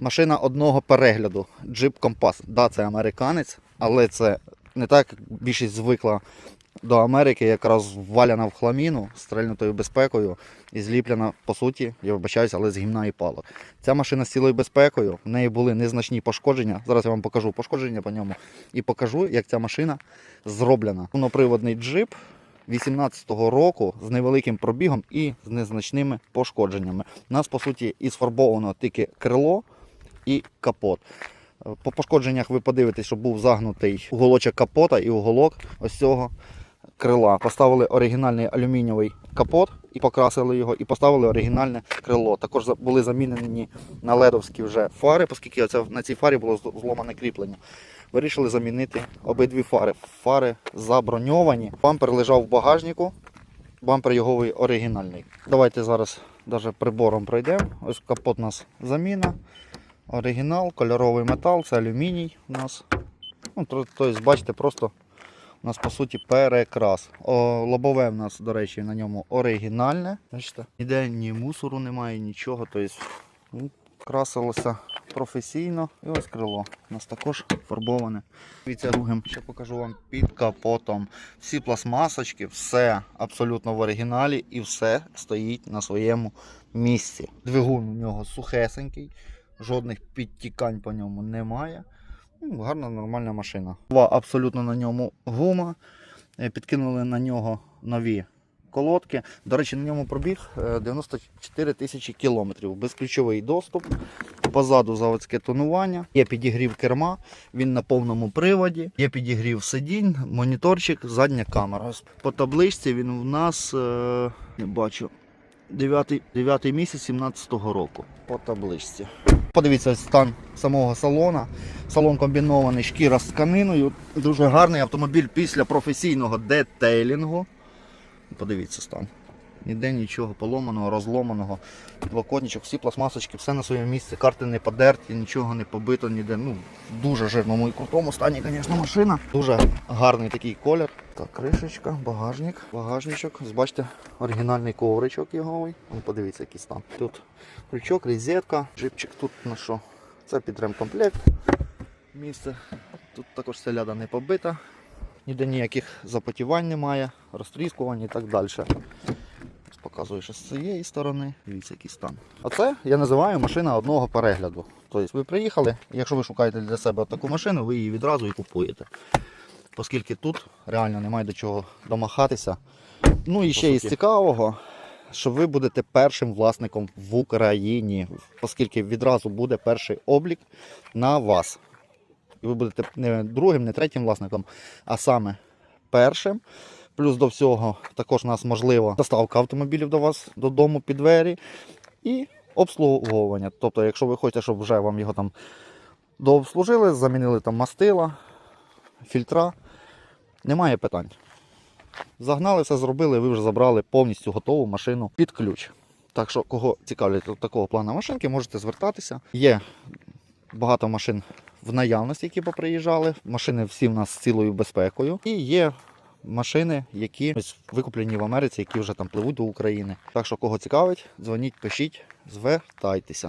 Машина одного перегляду. Джип Компас. Да, це американець, але це не так, більшість звикла до Америки, якраз валяна в хламіну, стрельнутою безпекою і зліплена, по суті, я вибачаюся, але з гімна і палок. Ця машина з цілою безпекою, в неї були незначні пошкодження. Зараз я вам покажу пошкодження по ньому і покажу, як ця машина зроблена. Повноприводний джип 18-го року з невеликим пробігом і з незначними пошкодженнями. У нас, по суті, і сфарбовано тільки крило і капот. Е, По пошкодженнях ви подивитесь, що був загнутий уголочок капота і уголок ось цього крила. Поставили оригінальний алюмінієвий капот і покрасили його, і поставили оригінальне крило. Також були замінені на ледовські вже фари, оскільки оце, на цій фарі було зломане кріплення. Вирішили замінити обидві фари. Фари заброньовані. Бампер лежав в багажнику. Бампер його оригінальний. Давайте зараз даже прибором пройдемо. Ось капот у нас заміна. Оригінал, кольоровий метал, це алюміній у нас. Ну, тобто, бачите, просто у нас по суті перекрас. О, лобове в нас, до речі, на ньому оригінальне. Бачите? Ніде ні мусору немає, нічого. Тобто, красилося професійно. І ось крило. У нас також фарбоване. Дивіться другим, ще покажу вам під капотом. Всі пластмасочки, все абсолютно в оригіналі і все стоїть на своєму місці. Двигун у нього сухесенький, жодних підтікань по ньому немає. Ну, гарна, нормальна машина. Була абсолютно на ньому гума. Е, Підкинули на нього нові колодки. До речі, на ньому пробіг е, 94 тисячі кілометрів. Безключовий доступ. Позаду заводське тонування. Є підігрів керма, він на повному приводі. Є підігрів сидінь, моніторчик, задня камера. По табличці він у нас е, не бачу. 9, 9 місяць 17-го року по табличці. Подивіться стан самого салона. Салон комбінований шкіра з тканиною. Дуже гарний автомобіль після професійного детейлінгу. Подивіться стан. Ніде нічого поломаного, розломаного. Двокотничок, всі пластмасочки, все на своєму місці. Карти не подерті, нічого не побито, ніде. Ну, в дуже жирному і крутому стані, звісно, машина. Дуже гарний такий колір. Так, кришечка, багажник, багажничок. Бачите, оригінальний ковричок його. Подивіться, який стан. Тут крючок, розетка, джипчик тут на що? Це під ремкомплект. Місце. Тут також селяда не побита. Ніде ніяких запотівань немає, розтріскувань і так далі. Показую ще з цієї сторони. Дивіться, який стан. А я називаю машина одного перегляду. Тобто ви приїхали, якщо ви шукаєте для себе таку машину, ви її відразу і купуєте. Оскільки тут реально немає до чого домахатися. Ну і ще із цікавого, що ви будете першим власником в Україні, оскільки відразу буде перший облік на вас. І ви будете не другим, не третім власником, а саме першим. Плюс до всього також у нас можлива доставка автомобілів до вас додому під двері і обслуговування. Тобто, якщо ви хочете, щоб вже вам його там дообслужили, замінили там мастила, фільтра, немає питань. Загнали, все зробили, ви вже забрали повністю готову машину під ключ. Так що, кого цікавлять такого плану машинки, можете звертатися. Є багато машин в наявності, які поприїжджали. Машини всі в нас з цілою безпекою. І є машини, які викуплені в Америці, які вже там пливуть до України. Так що, кого цікавить, дзвоніть, пишіть, звертайтеся.